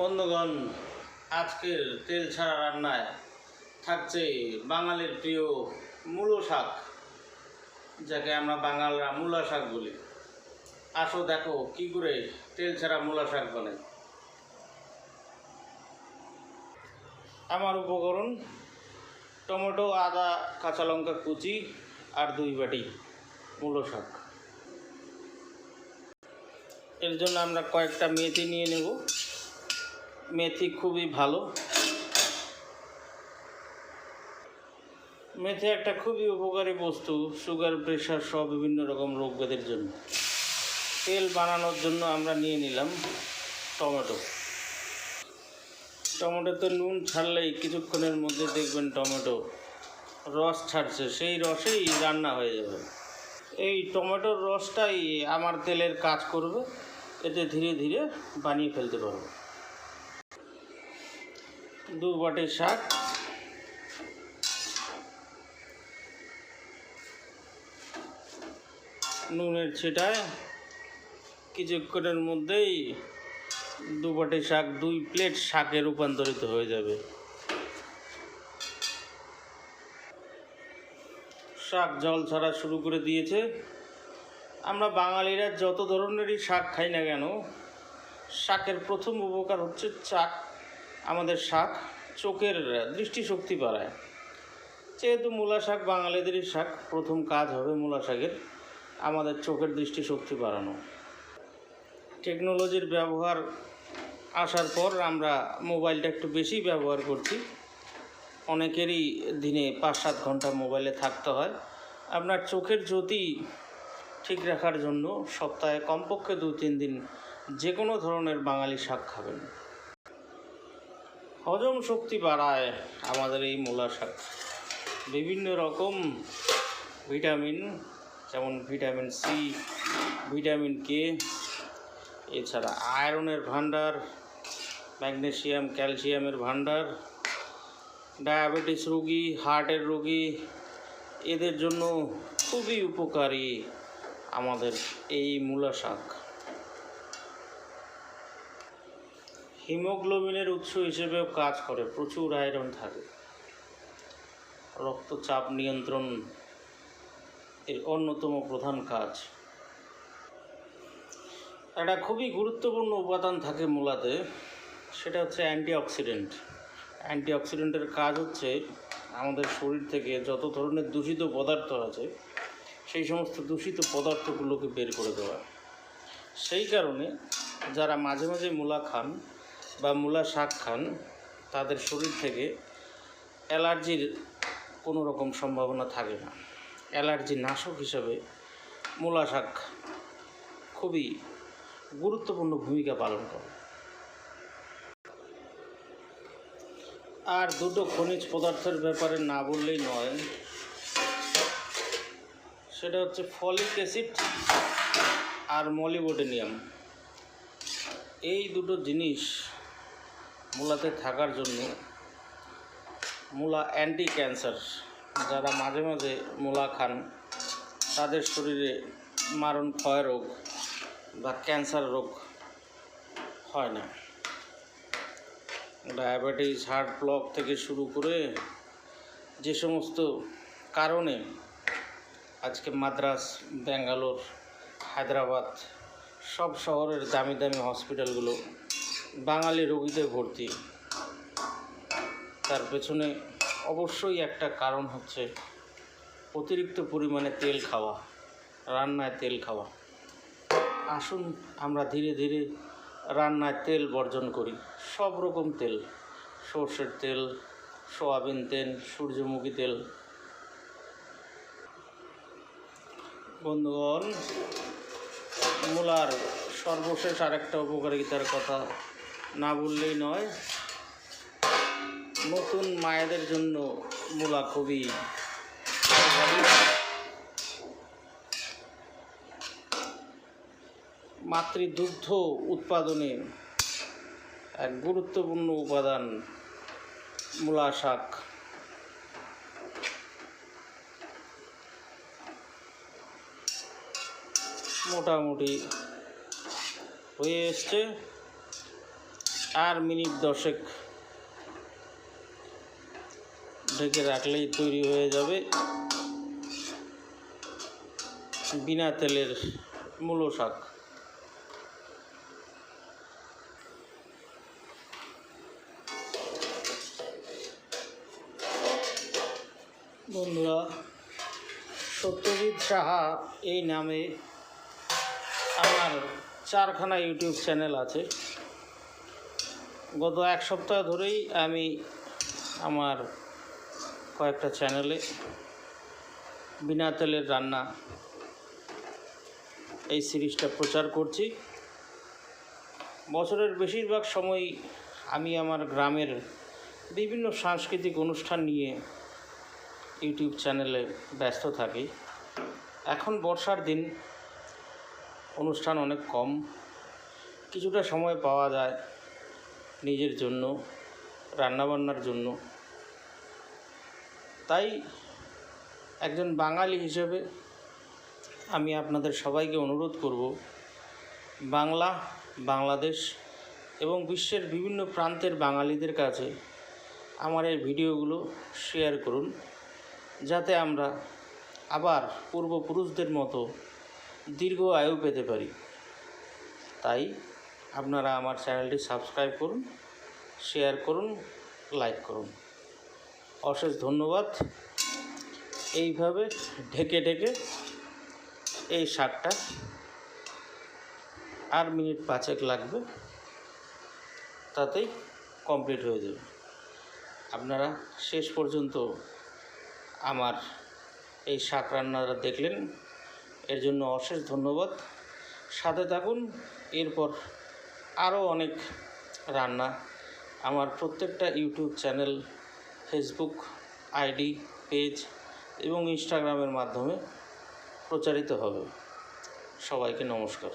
বন্ধুগণ, আজকের তেল ছাড়া রান্নায় থাকছে বাঙালির প্রিয় মূলো শাক, যাকে আমরা বাঙালরা মূলা শাক বলি। আসো দেখো কি করে তেল ছাড়া মূলা শাক বলে। আমার উপকরণ, টমেটো, আদা, কাঁচা লঙ্কা কুচি আর দুই বাটি মূলো শাক। এর জন্য আমরা কয়েকটা মেথি নিয়ে নেব। মেথি খুবই ভালো। মেথি একটা খুবই উপকারী বস্তু সুগার প্রেশার সহ বিভিন্ন রকম রোগ ব্যাধির জন্য। তেল বানানোর জন্য আমরা নিয়ে নিলাম টমেটো। টমেটোতে নুন ছাড়লেই কিছুক্ষণের মধ্যে দেখবেন টমেটো রস ছাড়ছে, সেই রসেই রান্না হয়ে যাবে। এই টমেটোর রসটাই আমার তেলের কাজ করবে, এতে ধীরে ধীরে বানিয়ে ফেলতে পারব। দু বাটি শাক। নুনের ছিটায় কিছুক্ষণের মধ্যেই দু বাটি শাক, দুই প্লেট শাকে রূপান্তরিত হয়ে যাবে। শাক জল ছাড়া শুরু করে দিয়েছে। আমরা বাঙালিরা যত ধরনেরই শাক খাই না কেন, শাকের প্রথম উপকার হচ্ছে চাক। আমাদের শাক চোখের দৃষ্টিশক্তি বাড়ায়। যেহেতু মূলা শাক বাঙালিদেরই শাক, প্রথম কাজ হবে মূলা শাকের আমাদের চোখের দৃষ্টিশক্তি বাড়ানো। টেকনোলজির ব্যবহার আসার পর আমরা মোবাইলটা একটু বেশি ব্যবহার করছি। অনেকেরই দিনে পাঁচ সাত ঘণ্টা মোবাইলে থাকতে হয়। আপনার চোখের জ্যোতি ঠিক রাখার জন্য সপ্তাহে কমপক্ষে দু তিন দিন যে কোনো ধরনের বাঙালি শাক খাবেন। হজম শক্তি বাড়ায় আমাদের এই মূলা শাক। বিভিন্ন রকম ভিটামিন, যেমন ভিটামিন সি, ভিটামিন কে, এছাড়া আয়রনের ভান্ডার ম্যাগনেশিয়াম, ক্যালসিয়ামের ভান্ডার ডায়াবেটিস রোগী, হার্টের রোগী, এদের জন্য খুবই উপকারী আমাদের এই মূলা শাক। হিমোগ্লোবিনের উৎস হিসেবেও কাজ করে, প্রচুর আয়রন থাকে। রক্তচাপ নিয়ন্ত্রণ এর অন্যতম প্রধান কাজ। একটা খুবই গুরুত্বপূর্ণ উপাদান থাকে মূলাতে, সেটা হচ্ছে অ্যান্টিঅক্সিডেন্ট। অ্যান্টিঅক্সিডেন্টের কাজ হচ্ছে আমাদের শরীর থেকে যত ধরনের দূষিত পদার্থ আছে, সেই সমস্ত দূষিত পদার্থগুলোকে বের করে দেওয়া। সেই কারণে যারা মাঝে মাঝে মূলা খান বা মূলা শাক খান, তাদের শরীর থেকে অ্যালার্জির কোনো রকম সম্ভাবনা থাকে না। অ্যালার্জি নাশক হিসাবে মূলা শাক খুবই গুরুত্বপূর্ণ ভূমিকা পালন করে। আর দুটো খনিজ পদার্থের ব্যাপারে না বললেই নয়, সেটা হচ্ছে ফলিক অ্যাসিড আর মলিবোডেনিয়াম। এই দুটো জিনিস মূলাতে থাকার জন্য মূলা অ্যান্টি ক্যান্সার যারা মাঝে মাঝে মূলা খান, তাদের শরীরে মারণ ক্ষয় রোগ বা ক্যান্সার রোগ হয় না। ডায়াবেটিস হার্ট ব্লক থেকে শুরু করে যে সমস্ত কারণে আজকে মাদ্রাস, ব্যাঙ্গালোর, হায়দ্রাবাদ সব শহরের দামি দামি হসপিটালগুলো বাঙালি রোগীদের ভর্তি। তার পেছনে অবশ্যই একটা কারণ হচ্ছে অতিরিক্ত পরিমাণে তেল খাওয়া, রান্নায় তেল খাওয়া। আসুন আমরা ধীরে ধীরে রান্নায় তেল বর্জন করি। সব রকম তেল, সর্ষের তেল, সয়াবিন তেল, সূর্যমুখী তেল। বন্ধুগণ, মূলার সর্বশেষ আরেকটা উপকারিতার কথা না বললেই নয়, নতুন মায়েদের জন্য মূলা খুবই মাতৃদুগ্ধ উৎপাদনে এক গুরুত্বপূর্ণ উপাদান মূলা শাক। মোটামুটি হয়ে এসছে। আর মিনিট দশেক ঢেকে রাখলেই তৈরি হয়ে যাবে। বিনা তেলের মূলো শাক। বন্ধুরা, সত্যজিৎ সাহা এই নামে আমার চারখানা ইউটিউব চ্যানেল আছে। গত এক সপ্তাহ ধরেই আমি আমার কয়েকটা চ্যানেলে বিনা তেলের রান্না এই সিরিজটা প্রচার করছি। বছরের বেশিরভাগ সময় আমি আমার গ্রামের বিভিন্ন সাংস্কৃতিক অনুষ্ঠান নিয়ে ইউটিউব চ্যানেলে ব্যস্ত থাকি। এখন বর্ষার দিন, অনুষ্ঠান অনেক কম, কিছুটা সময় পাওয়া যায়। নিজের জন্য, রান্নাবান্নার জন্য। তাই একজন বাঙালি হিসেবে আমি আপনাদের সবাইকে অনুরোধ করব, বাংলা, বাংলাদেশ এবং বিশ্বের বিভিন্ন প্রান্তের বাঙালিদের কাছে আমার এই ভিডিওগুলো শেয়ার করুন, যাতে আমরা আবার পূর্বপুরুষদের মতো দীর্ঘ আয়ু পেতে পারি। তাই আপনারা আমার চ্যানেলটি সাবস্ক্রাইব করুন, শেয়ার করুন, লাইক করুন। অশেষ ধন্যবাদ। এইভাবে ঢেকে ঢেকে এই শাকটা আর মিনিট পাঁচেক লাগবে, তাতেই কমপ্লিট হয়ে যাবে। আপনারা শেষ পর্যন্ত আমার এই শাক রান্নাটা দেখলেন। এর জন্য অশেষ ধন্যবাদ। সাথে থাকুন, এরপর আরও অনেক রান্না। আমার প্রত্যেকটা YouTube channel, Facebook ID, page এবং ইনস্টাগ্রামের মাধ্যমে প্রচারিত হবে। সবাইকে নমস্কার।